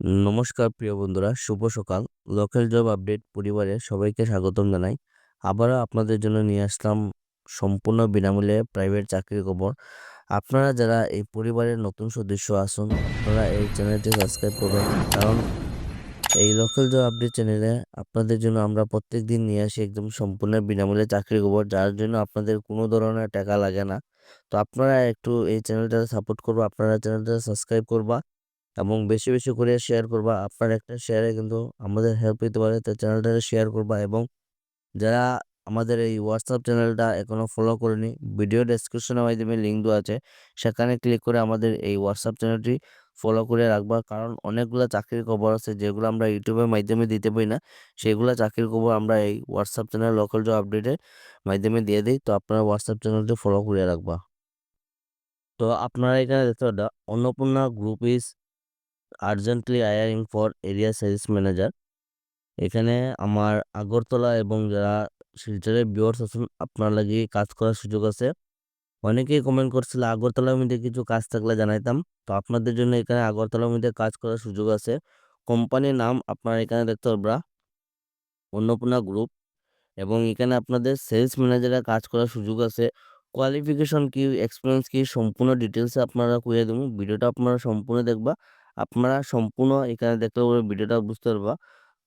নমস্কার প্রিয় বন্ধুরা, শুভ সকাল। লোকাল জব আপডেট পরিবারে সবাইকে স্বাগতম জানাই। আবারও আপনাদের জন্য নিয়ে আসলাম সম্পূর্ণ বিনামূল্যে প্রাইভেট চাকরির খবর। আপনারা যারা এই পরিবারের নতুন সদস্য আছেন, আপনারা এই চ্যানেলটি সাবস্ক্রাইব করবেন। কারণ এই লোকাল জব আপডেট চ্যানেলে আপনাদের জন্য আমরা প্রত্যেকদিন নিয়ে আসি একদম সম্পূর্ণ বিনামূল্যে চাকরির খবর, যার জন্য আপনাদের কোনো ধরনের টাকা লাগে না। তো আপনারা একটু এই চ্যানেলটা সাপোর্ট করবা, আপনারা চ্যানেলটা সাবস্ক্রাইব করবা এবং বেশি, বেশি করে শেয়ার করবা। আপনার একটা শেয়ারে কিন্তু আমাদের হেল্প হইতে পারে। তো চ্যানেলটাকে শেয়ার করবা এবং যারা আমাদের এই হোয়াটসঅ্যাপ চ্যানেলটা এখনও ফলো করেনি, ভিডিও ডেসক্রিপশনের মাধ্যমে লিঙ্ক দেওয়া আছে। সেখানে ক্লিক করে আমাদের এই হোয়াটসঅ্যাপ চ্যানেলটি ফলো করে রাখবা। কারণ অনেকগুলা চাকরির খবর আছে যেগুলো আমরা ইউটিউবের মাধ্যমে দিতে পারি না। সেগুলো চাকরির খবর আমরা এই হোয়াটসঅ্যাপ চ্যানেল লোকাল জব আপডেটের মাধ্যমে দিয়ে দিই তো আপনারা হোয়াটসঅ্যাপ চ্যানেলটি ফলো করে রাখবা। তো আপনারা এখানে দেখতে পারবেন Annapurna group is urgently hiring for area sales manager. এখানে আমার আগরতলা এবং যারা শিলচরের ভিউয়ার্স আছেন আপনার লাগি কাজ করার সুযোগ আছে। অনেকেই কমেন্ট করছিল আগরতলার মধ্যে কিছু কাজ থাকলে জানাইতাম। তো আপনাদের জন্য এখানে আগরতলার মধ্যে কাজ করার সুযোগ আছে। কোম্পানির নাম আপনারা এখানে দেখতে পারবা অন্নপূর্ণা গ্রুপ এবং এখানে আপনাদের সেলস ম্যানেজারের কাজ করার সুযোগ আছে। কোয়ালিফিকেশন কি, এক্সপিরিয়েন্স কি সম্পূর্ণ ডিটেলসে আপনারা কুয়ে দিমু। ভিডিওটা আপনারা সম্পূর্ণ দেখবা। আপনারা সম্পূর্ণ এখানে দেখতে পারবেন ভিডিওটা বুঝতে পারবা।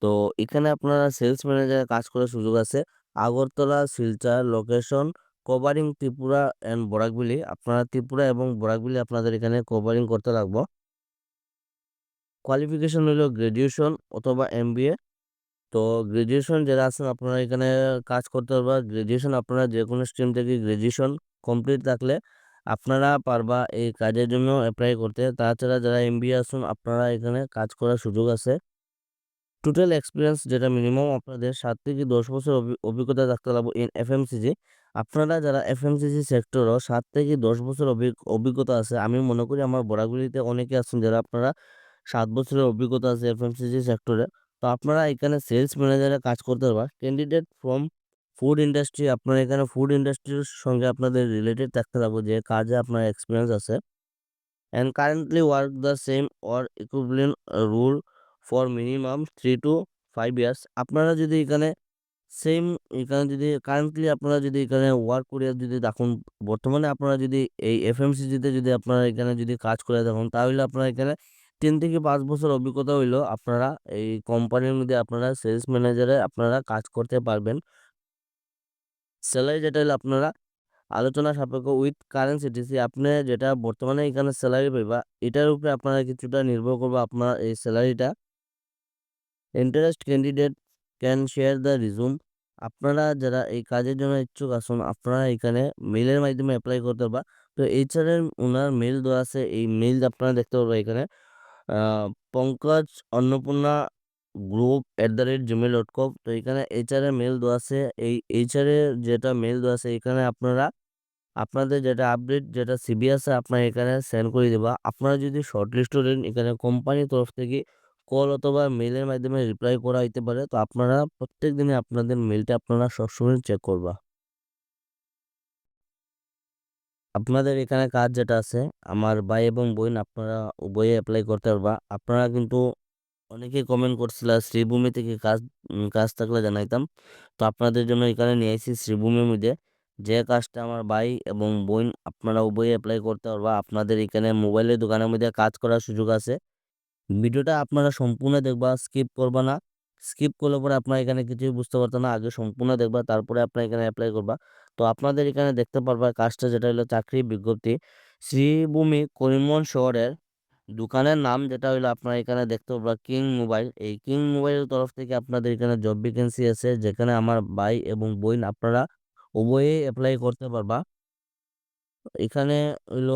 তো এখানে আপনারা সেলস ম্যানেজারের কাজ করার সুযোগ আছে। Agartala, Silchar location covering Tripura and Barak valley আপনারা ত্রিপুরা এবং বরাকবিলি আপনাদের এখানে কভারিং করতে লাগবো। কোয়ালিফিকেশন হইল গ্র্যাজুয়েশন অথবা এমবিএ। তো গ্র্যাজুয়েশন যারা আছেন আপনারা এখানে কাজ করতে পারবা। গ্র্যাজুয়েশন আপনারা যে কোনো স্ট্রিম থেকে গ্র্যাজুয়েশন কমপ্লিট থাকলে আপনারা পারবা এই কাজের জন্য অ্যাপ্লাই করতে। তাছাড়া যারা এমবিএ আসুন আপনারা এখানে কাজ করার সুযোগ আছে। টোটাল এক্সপিরিয়েন্স যেটা মিনিমাম আপনাদের সাত থেকে ১০ বছর অভি অভিজ্ঞতা থাকতে লাগবে ইন এফএমসিজি। আপনারা যারা এফএমসিজি সেক্টরও সাত থেকে ১০ বছর অভিজ্ঞতা আছে। আমি মনে করি আমার বরাকভ্যালিতে অনেকে আছেন যারা আপনারা সাত বছরের অভিজ্ঞতা আছে এফএমসিজি সেক্টরে। তো আপনারা এখানে সেলস ম্যানেজারের কাজ করতে পারবা। ক্যান্ডিডেট ফ্রম ফুড ইন্ডাস্ট্রি আপনার এখানে ফুড ইন্ডাস্ট্রির সঙ্গে আপনাদের রিলেটেড থাকতে লাগবে যে কাজে আপনার এক্সপিরিয়েন্স আছে। And currently work the same or equivalent role for minimum three to five years. আপনারা যদি এখানে সেম এখানে যদি কারেন্টলি আপনারা যদি এখানে ওয়ার্ক করে যদি দেখুন, বর্তমানে আপনারা যদি এই এফএমসিজিতে যদি আপনারা এখানে যদি কাজ করে দেখুন, তাহলে আপনারা এখানে তিন থেকে পাঁচ বছর অভিজ্ঞতা হইল আপনারা এই কোম্পানির মধ্যে আপনারা সেলস ম্যানেজারে আপনারা কাজ করতে পারবেন। স্যালারি যেটা হলো আপনারা আলোচনা সাপেক্ষ উইথ কারেন্ট সিটিসি আপনি যেটা বর্তমানে এখানে স্যালারি পাইবা এটার উপরে আপনারা কিছুটা নির্ভর করবে আপনার এই স্যালারিটা। Interest candidate can share the resume আপনারা যারা এই কাজের জন্য ইচ্ছুক আসুন আপনারা এখানে মেলের মাধ্যমে অ্যাপ্লাই করতে পারবা। তো এইচআরের ওনার মেইল দেওয়া আছে। এই মেইল আপনারা দেখতে পারবা এখানে। Pankaj Annapurna group at the rate gmail dot com তো এখানে এইচআরের মেল দেওয়া আছে। এই এইচআরের যেটা মেল দেওয়া আছে, এখানে আপনারা, আপনাদের যেটা আপডেট যেটা সিভি আছে, আপনারা এখানে সেন্ড করে দিবা। আপনারা যদি শর্টলিস্টেড হন এখানে কোম্পানির তরফ থেকে কল অথবা মেলের মাধ্যমে রিপ্লাই করা হইতে পারে। তো আপনারা প্রত্যেকদিনই আপনাদের মেলটা আপনারা সবসময় চেক করবা। আপনাদের এখানে কাজ যেটা আছে, আমার ভাই এবং বোন আপনারা উভয়ে অ্যাপ্লাই করতে পারবা। আপনারা কিন্তু অনেকেই কমেন্ট করছিলা শ্রীভূমি থেকে কাজ কাজ থাকলে জানাইতাম। তো আপনাদের জন্য এখানে নিয়ে আইছি শ্রীভূমির মধ্যে। যে কাজটা আমার ভাই এবং বোন আপনারা উভয়ে অ্যাপ্লাই করতে পারবা। আপনাদের এখানে মোবাইলের দোকানের মধ্যে কাজ করার সুযোগ আছে। ভিডিওটা আপনারা সম্পূর্ণ দেখবা, স্কিপ করবা না। স্কিপ করলে পরে আপনারা এখানে কিছুই বুঝতে পারতেন না। আগে সম্পূর্ণ দেখবা তারপরে আপনারা এখানে অ্যাপ্লাই করবা। তো আপনাদের এখানে দেখতে পারবা কাজটা যেটা হইল চাকরির বিজ্ঞপ্তি। শ্রীভূমি করিমগঞ্জ শহরের দোকানের নাম যেটা হইল আপনারা এখানে দেখতে পারবা কিং মোবাইল। এই কিং মোবাইলের তরফ থেকে আপনাদের এখানে জব ভ্যাকেন্সি আছে, যেখানে আমার ভাই এবং বোন আপনারা উভয়ে অ্যাপ্লাই করতে পারবা। এখানে হইল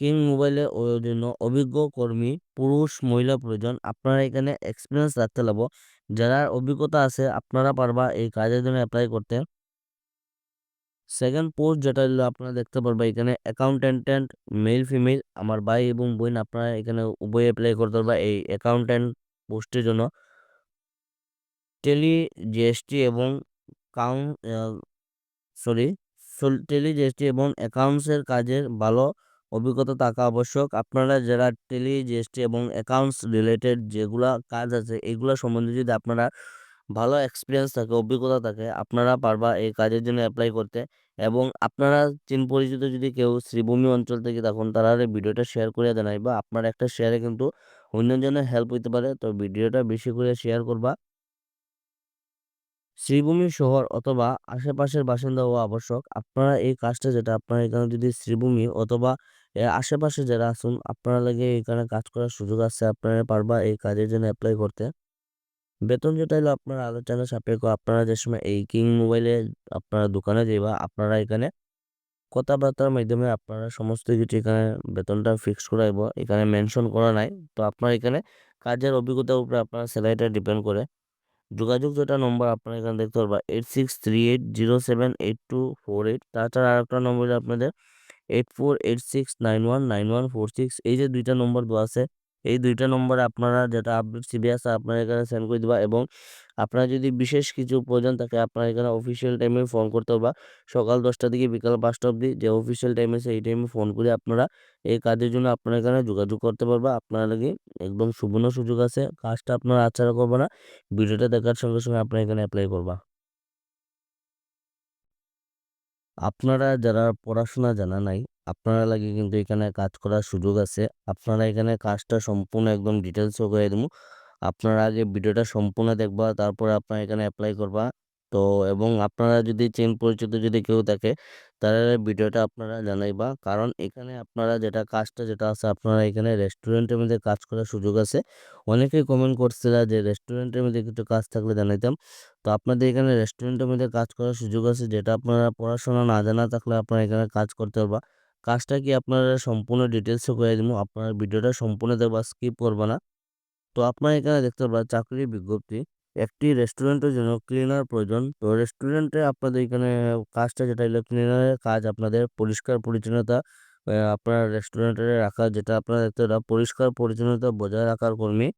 কিং মোবাইলের ও জন্য অভিজ্ঞ কর্মী, পুরুষ, মহিলা, প্রয়োজন। আপনারা এখানে এক্সপিরিয়েন্স রাখতে লাগবো। যারা অভিজ্ঞতা আছে, আপনারা পারবা এই কাজের জন্য অ্যাপ্লাই করতে। সেকেন্ড পোস্ট যেটা হইল আপনারা দেখতে পারবা এখানে অ্যাকাউন্টেন্ট মেল ফিমেল আমার ভাই এবং বোন আপনারা এখানে উভয়ে অ্যাপ্লাই করতে পারবা এই অ্যাকাউন্টেন্ট পোস্টের জন্য। টেলি জিএসটি এবং কাউন আ সরি টেলি জিএসটি এবং অ্যাকাউন্টসের কাজের ভালো অভিজ্ঞতা থাকা আবশ্যক আপনারা যারা টেলি জিএসটি এবং অ্যাকাউন্টস রিলেটেড যেগুলা কাজ আছে, এগুলো সম্বন্ধে যদি আপনারা ভালো এক্সপিরিয়েন্স থাকে, অভিজ্ঞতা থাকে, আপনারা পারবা এই কাজের জন্য অ্যাপ্লাই করতে এবং আপনারা চিন পরিচিত যদি কেউ শ্রীভূমি অঞ্চল থেকে থাকুন, তারা ভিডিওটা শেয়ার করে দেনাই বা আপনার একটা শেয়ারে কিন্তু অন্যজনের হেল্প হইতে পারে। তো ভিডিওটা বেশি করে শেয়ার করবা। শ্রীভূমি শহর অথবা আশেপাশের বাসিন্দা হওয়া আবশ্যক। আপনারা এই কাজটা যেটা, আপনারা এখানে যদি শ্রীভূমি অথবা আশেপাশে যারা আসুন আপনারা লাগে এখানে কাজ করার সুযোগ আছে, আপনারা পারবা এই কাজের জন্য অ্যাপ্লাই করতে। বেতন যেটা হলো আপনার আলোচনা সাপেক্ষ। আপনারা যে সময় এই কিং মোবাইলে আপনারা দোকানে যাইবা আপনারা এখানে কথাবার্তার মাধ্যমে আপনারা সমস্ত কিছু এখানে বেতনটা ফিক্স করাইব এখানে মেনশন করা নাই। তো আপনার এখানে কাজের অভিজ্ঞতার উপরে আপনার স্যালারিটা ডিপেন্ড করে। যোগাযোগ যেটা নম্বর আপনারা এখানে দেখতে পারবা eight six three eight zero seven eight two four eight তাছাড়া আরেকটা নম্বর আপনাদের eight four eight six nine one nine one four six এই যে দুইটা নম্বর দেওয়া আছে এই দুইটা নম্বরে আপনারা যেটা আপডেট সিবি আছে আপনারা এখানে সেন্ড করে দিবা এবং আপনার যদি বিশেষ কিছু প্রয়োজন থাকে আপনার এখানে অফিসিয়াল টাইমে ফোন করতে পারবা। সকাল দশটা থেকে বিকাল পাঁচটা অবধি যে অফিসিয়াল টাইম এই টাইমে ফোন করে আপনারা এই কাজের জন্য আপনারা এখানে যোগাযোগ করতে পারবা। আপনার লাগে একদম সুবর্ণ সুযোগ আছে, কাজটা আপনারা আচ্ছা করবে না, ভিডিওটা দেখার সঙ্গে সঙ্গে আপনারা এখানে অ্যাপ্লাই করবা। আপনারা যারা পড়াশোনা জানা নাই আপনারা লাগে কিন্তু এখানে কাজ করার সুযোগ আছে। আপনারা এখানে কাজটা সম্পূর্ণ একদম ডিটেলস করে দেবো। আপনারা আগে ভিডিওটা সম্পূর্ণ দেখবা, তারপরে আপনারা এখানে অ্যাপ্লাই করবা। তো, এবং আপনারা যদি চেন পরিচিত যদি কেউ থাকে, তাহলে ভিডিওটা আপনারা জানাইবা। কারণ এখানে আপনারা যেটা কাজটা যেটা আছে, আপনারা এখানে রেস্টুরেন্টের মধ্যে কাজ করার সুযোগ আছে। অনেকেই কমেন্ট করছিল যে রেস্টুরেন্টের মধ্যে কিছু কাজ থাকলে জানাইতাম। তো আপনাদের এখানে রেস্টুরেন্টের মধ্যে কাজ করার সুযোগ আছে, যেটা আপনারা পড়াশোনা না জানা থাকলে আপনারা এখানে কাজ করতে পারবা। কাজটা কি আপনারা সম্পূর্ণ ডিটেলসে করে দিব? আপনারা ভিডিওটা সম্পূর্ণ দেখবা স্কিপ করবা না। তো আপনারা এখানে দেখতে পারবেন চাকরির বিজ্ঞপ্তি। একটি রেস্টুরেন্টের জন্য ক্লিনার প্রয়োজন। তো রেস্টুরেন্টে আপনাদের এখানে কাজটা যেটা হলো ক্লিনারের কাজ আপনাদের পরিষ্কার পরিচ্ছন্নতা আপনার রেস্টুরেন্টে রাখা যেটা আপনারা দেখতে পাবেন পরিষ্কার পরিচ্ছন্নতা বজায় রাখার কর্মী।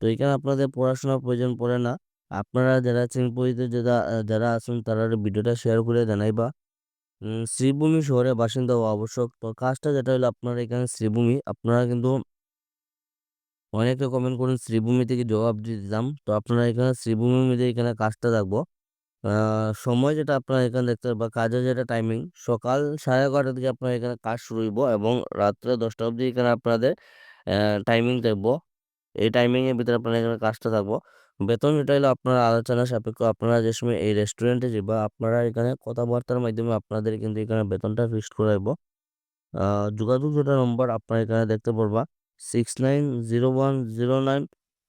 তো এখানে আপনাদের পড়াশোনার প্রয়োজন পড়ে না। আপনারা যারা চিনপরিচিত, যারা যারা আছেন, তারা ভিডিওটা শেয়ার করে জানাইবা। শ্রীভূমি শহরের বাসিন্দা হওয়া আবশ্যক। তো কাজটা যেটা হলো আপনার এখানে শ্রীভূমি। আপনারা কিন্তু অনেকে কমেন্ট করুন শ্রীভূমি থেকে জবাব দিলাম তো আপনারা এখানে শ্রীভূমির মধ্যে এখানে কাজটা থাকব সময় যেটা আপনারা এখানে দেখতে বা কাজের যেটা টাইমিং সকাল সাড়ে এগারোটা থেকে আপনার এখানে কাজ শুরু হইব এবং রাত্রে দশটা অবধি এখানে আপনাদের টাইমিং দেখব। এই টাইমিংয়ের ভিতরে আপনারা এখানে কাজটা থাকব বেতন যেটা হলো আপনারা আলোচনা সাপেক্ষ আপনারা যে সময় এই রেস্টুরেন্টে যাবা আপনারা এখানে কথাবার্তার মাধ্যমে আপনাদের কিন্তু এখানে বেতনটা ফিক্সড করাইব যোগাযোগ যেটা নম্বর আপনারা এখানে দেখতে পারবা। Six nine zero one zero nine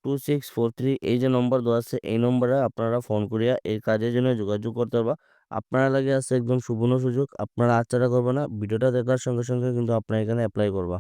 two six four three এই যে নম্বর দেওয়া আছে, এই নম্বরে আপনারা ফোন করিয়া এই কাজের জন্য যোগাযোগ করতে পারবা। আপনারা লাগে আছে একদম সুবর্ণ সুযোগ, আপনারা আচ্ছাটা করবে না, ভিডিওটা দেখার সঙ্গে সঙ্গে কিন্তু আপনারা এখানে অ্যাপ্লাই করবা।